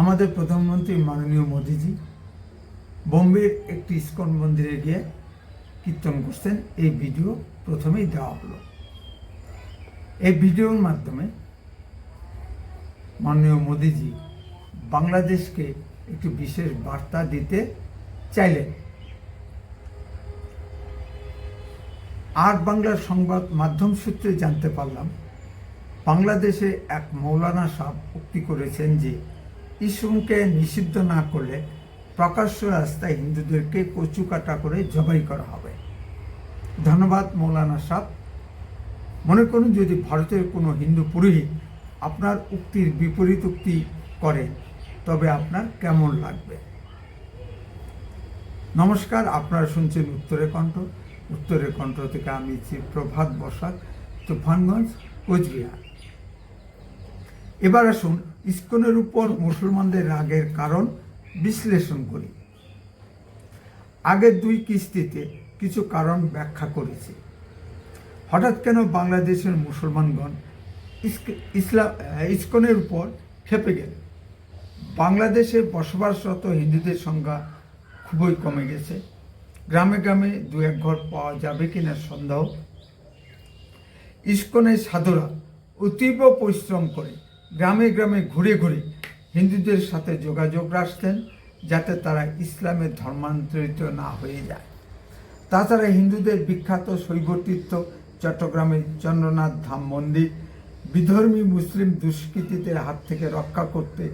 আমাদের প্রধানমন্ত্রী মাননীয় মোদীজি বোম্বের একটি ইস্কন মন্দিরে গিয়ে কীর্তন করছেন। এই ভিডিও প্রথমেই দেওয়া হলো। এই ভিডিওর মাধ্যমে মাননীয় মোদীজি বাংলাদেশকে একটি বিশেষ বার্তা দিতে চাইলেন। আর বাংলার সংবাদ মাধ্যম সূত্রে জানতে পারলাম, বাংলাদেশে এক মৌলানা সাহ উক্তি করেছেন যে ইসলামকে নিষিদ্ধ না করলে প্রকাশ্য রাস্তায় হিন্দুদেরকে কচু কাটা করে জবাই করা হবে। ধন্যবাদ, মৌলানা সাহ মনে করুন, যদি ভারতের কোনো হিন্দু পুরোহিত আপনার উক্তির বিপরীত উক্তি করে, তবে আপনার কেমন লাগবে? নমস্কার, আপনারা শুনছেন উত্তরে কণ্ঠ। উত্তরের কণ্ঠ থেকে আমি প্রভাত বসাক, তুফানগঞ্জ, কোচবিহার। এবার আসুন ইস্কনের উপর মুসলমানদের রাগের কারণ বিশ্লেষণ করি। আগের দুই কিস্তিতে কিছু কারণ ব্যাখ্যা করেছি। হঠাৎ কেন বাংলাদেশের মুসলমানগণ ইসলাম ইস্কনের উপর খেপে গেল? বাংলাদেশে বসবাসরত হিন্দুদের সংখ্যা খুবই কমে গেছে। গ্রামে গ্রামে দু এক ঘর পাওয়া যাবে কিনা সন্দেহ? ইস্কনের সাধুরা অতীব পরিশ্রম করে গ্রামে গ্রামে ঘুরে ঘুরে হিন্দুদের সাথে যোগাযোগ রাখতেন যাতে তারা ইসলামের ধর্মান্তরিত না হয়ে যায়। তাছাড়া হিন্দুদের বিখ্যাত শৈবতীর্থ চট্টগ্রামের চন্দ্রনাথ ধাম মন্দির বিধর্মী মুসলিম দুষ্কৃতীদের হাত থেকে রক্ষা করতে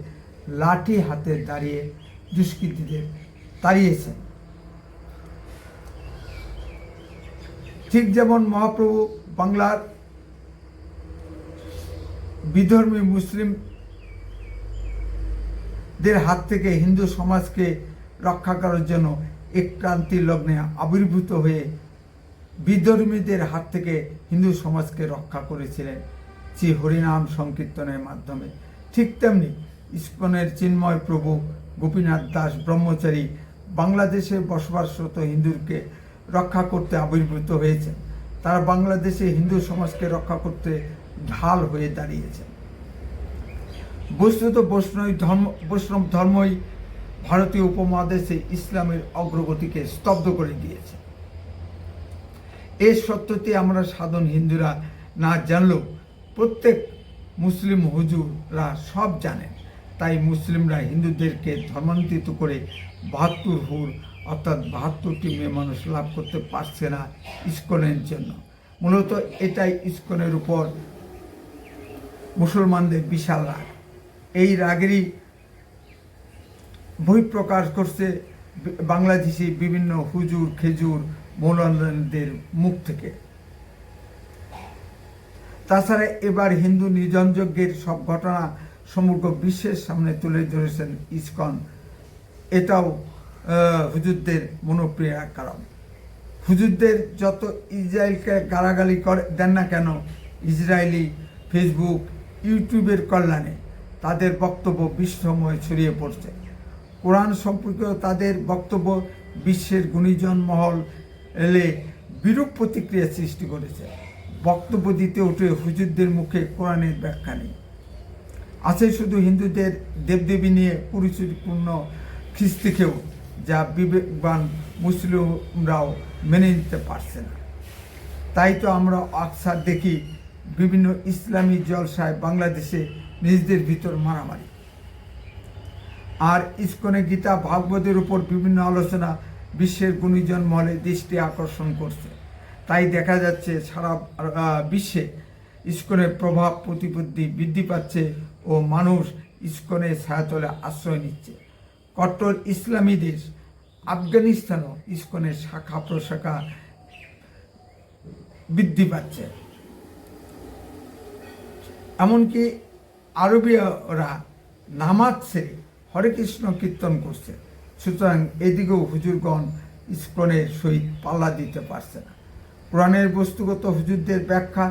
লাঠি হাতে দাঁড়িয়ে দুষ্কৃতীদের তাড়িয়েছেন। ঠিক যেমন মহাপ্রভু বাংলার বিধর্মী মুসলিমদের হাত থেকে হিন্দু সমাজকে রক্ষা করার জন্য এক ক্রান্তি লগ্নে আবির্ভূত হয়ে বিধর্মীদের হাত থেকে হিন্দু সমাজকে রক্ষা করেছিলেন। শ্রী হরিনাম সংকীর্তনের মাধ্যমে। ঠিক তেমনি ইস্কনের চিন্ময় প্রভু গোপীনাথ দাস ব্রহ্মচারী বাংলাদেশে বসবাসরত হিন্দুকে রক্ষা করতে আবির্ভূত হয়েছেন। তারা বাংলাদেশে হিন্দু সমাজকে রক্ষা করতে ঢাল হয়ে দাঁড়িয়েছেন বস্তুত বৈষ্ণব ধর্ম, বৈষ্ণব ধর্মই ভারতীয় উপমহাদেশে ইসলামের অগ্রগতিকে স্তব্ধ করে দিয়েছে। এই সত্যটি আমরা সাধারণ হিন্দুরা না জানলেও প্রত্যেক মুসলিম হুজুররা সব জানেন। তাই মুসলিমরা হিন্দুদেরকে ধর্মান্তরিত করে বাহাত্তর হুর, অর্থাৎ বাহাত্তরটি মেয়ে মানুষ লাভ করতে পারছে না ইস্কনের জন্য। মূলত এটাই ইস্কনের উপর মুসলমানদের বিশাল রাগ। এই রাগেরই বহিঃপ্রকাশ করছে বাংলাদেশি বিভিন্ন হুজুর, খেজুর মৌলানদের মুখ থেকে। তাছাড়া এবার হিন্দু নিজন যজ্ঞের সব ঘটনা সমগ্র বিশ্বের সামনে তুলে ধরেছেন ইসকন। এটাও হুজুরদের মনোপ্রিয়ার কারণ। হুজুরদের যত ইসরায়েলকে গালাগালি করে, দেন না কেন, ইসরায়েলি ফেসবুক ইউটিউবের কল্যাণে তাদের বক্তব্য বিশ্বময় ছড়িয়ে পড়ছে। কোরআন সম্পর্কেও তাদের বক্তব্য বিশ্বের গুণীজন মহল এলে বিরূপ প্রতিক্রিয়া সৃষ্টি করেছে। বক্তব্য দিতে উঠে হুজুরদের মুখে কোরআনের ব্যাখ্যা নেই। আছে শুধু হিন্দুদের দেবদেবী নিয়ে পরিচয়পূর্ণ খ্রিস্তিকেও যা বিবেকবান মুসলিমরাও মেনে নিতে পারছে না। তাই তো আমরা আকসার দেখি বিভিন্ন ইসলামী জলসায় বাংলাদেশে নিজেদের ভিতর মারামারি। আর ইস্কনে গীতা ভাগবতের উপর বিভিন্ন আলোচনা বিশ্বের গুণীজন মহলে দৃষ্টি আকর্ষণ করছে। তাই দেখা যাচ্ছে সারা বিশ্বে ইস্কনের প্রভাব, প্রতিপত্তি বৃদ্ধি পাচ্ছে ও মানুষ ইস্কনের ছায়াতলে আশ্রয় নিচ্ছে। কট্টর ইসলামী দেশ আফগানিস্তানও ইস্কনের শাখা প্রশাখা বৃদ্ধি পাচ্ছে। এমনকি আরবীয়রা নামাজ সেরে হরে কৃষ্ণ কীর্তন করছে। সুতরাং এদিকেও হুজুরগণ ইস্কনের সহিত পাল্লা দিতে পারছে না। কোরআনের বস্তুগত হুজুরদের ব্যাখ্যা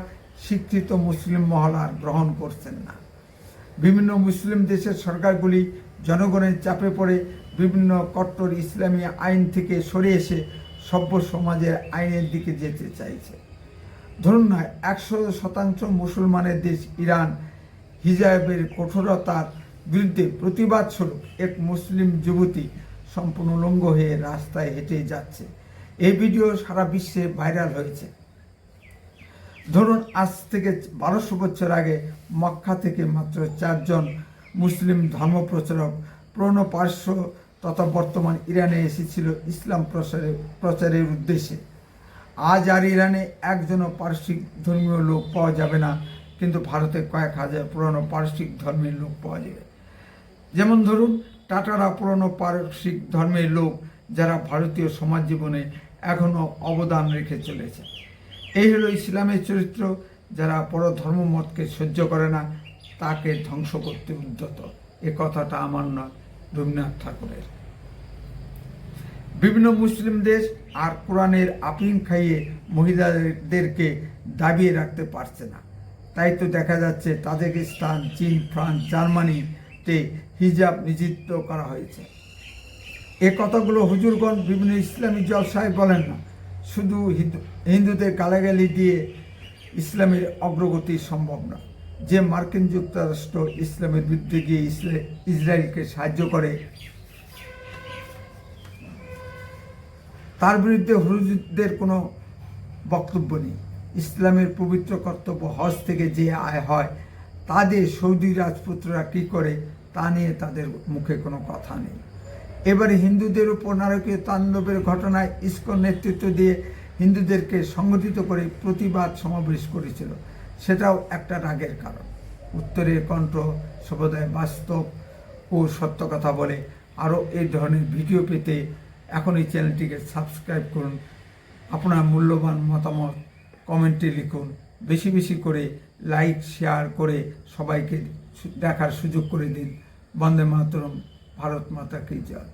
শিক্ষিত মুসলিম মহলার গ্রহণ করছেন না। বিভিন্ন মুসলিম দেশের সরকারগুলি জনগণের চাপে পড়ে বিভিন্ন কট্টর ইসলামী আইন থেকে সরে এসে সভ্য সমাজের আইনের দিকে যেতে চাইছে। ধরুন না, একশো শতাংশ মুসলমানের দেশ ইরান, হিজাবের কঠোরতার বিরুদ্ধে প্রতিবাদ স্বরূপ এক মুসলিম যুবতী সম্পূর্ণ উলঙ্গ হয়ে রাস্তায় হেঁটে যাচ্ছে। এই ভিডিও সারা বিশ্বে ভাইরাল হয়েছে। ধরুন, আজ থেকে বারোশো বছর আগে মক্কা থেকে মাত্র চারজন মুসলিম ধর্মপ্রচারক পুরনো পার্শ্ব তথা বর্তমান ইরানে এসেছিল ইসলাম প্রচারে, প্রচারের উদ্দেশ্যে। আজ আর ইরানে একজনও পার্শ্বিক ধর্মীয় লোক পাওয়া যাবে না, কিন্তু ভারতে কয়েক হাজার পুরনো পার্শ্বিক ধর্মের লোক পাওয়া যাবে। যেমন ধরুন, টাটারা পুরনো পারসিক ধর্মের লোক যারা ভারতীয় সমাজ জীবনে এখনও অবদান রেখে চলেছে। এই হলো ইসলামের চরিত্র, যারা পরধর্ম মতকে সহ্য করে না, তাকে ধ্বংস করতে উদ্যত। এ কথাটা আমার নয়, রবীন্দ্রনাথ ঠাকুরের। বিভিন্ন মুসলিম দেশ আর কোরআনের আপিং খাইয়ে মহিলাদেরকে দাবিয়ে রাখতে পারছে না। তাই তো দেখা যাচ্ছে তাজিকিস্তান, চীন, ফ্রান্স, জার্মানিতে হিজাব নিষিদ্ধ করা হয়েছে। এ কথাগুলো হুজুরগণ বিভিন্ন ইসলামী জলসায় বলেন না। শুধু হিন্দু, হিন্দুদের গালাগালি দিয়ে ইসলামের অগ্রগতি সম্ভব না। যে মার্কিন যুক্তরাষ্ট্র ইসলামের বিরুদ্ধে গিয়ে ইসরা- ইসরায়েলকে সাহায্য করে তার বিরুদ্ধে হুজুরদের কোনো বক্তব্য নেই। ইসলামের পবিত্র কর্তব্য হজ থেকে যে আয় হয়, তাদের সৌদি রাজপুত্ররা কী করে, তা নিয়ে তাদের মুখে কোনো কথা নেই। এবারে হিন্দুদের উপর নারকীয় তাণ্ডবের ঘটনায় ইস্কন নেতৃত্ব দিয়ে হিন্দুদেরকে সংগঠিত করে প্রতিবাদ সমাবেশ করেছিল। সেটাও একটা রাগের কারণ। উত্তরের কণ্ঠ সর্বদাই বাস্তব ও সত্য কথা বলে আরও এই ধরনের ভিডিও পেতে এখন এই চ্যানেলটিকে সাবস্ক্রাইব করুন। আপনার মূল্যবান মতামত কমেন্টে লিখুন। বেশি বেশি করে লাইক, শেয়ার করে সবাইকে দেখার সুযোগ করে দিন। বন্দে মাতরম, ভারত মাতা কি জয়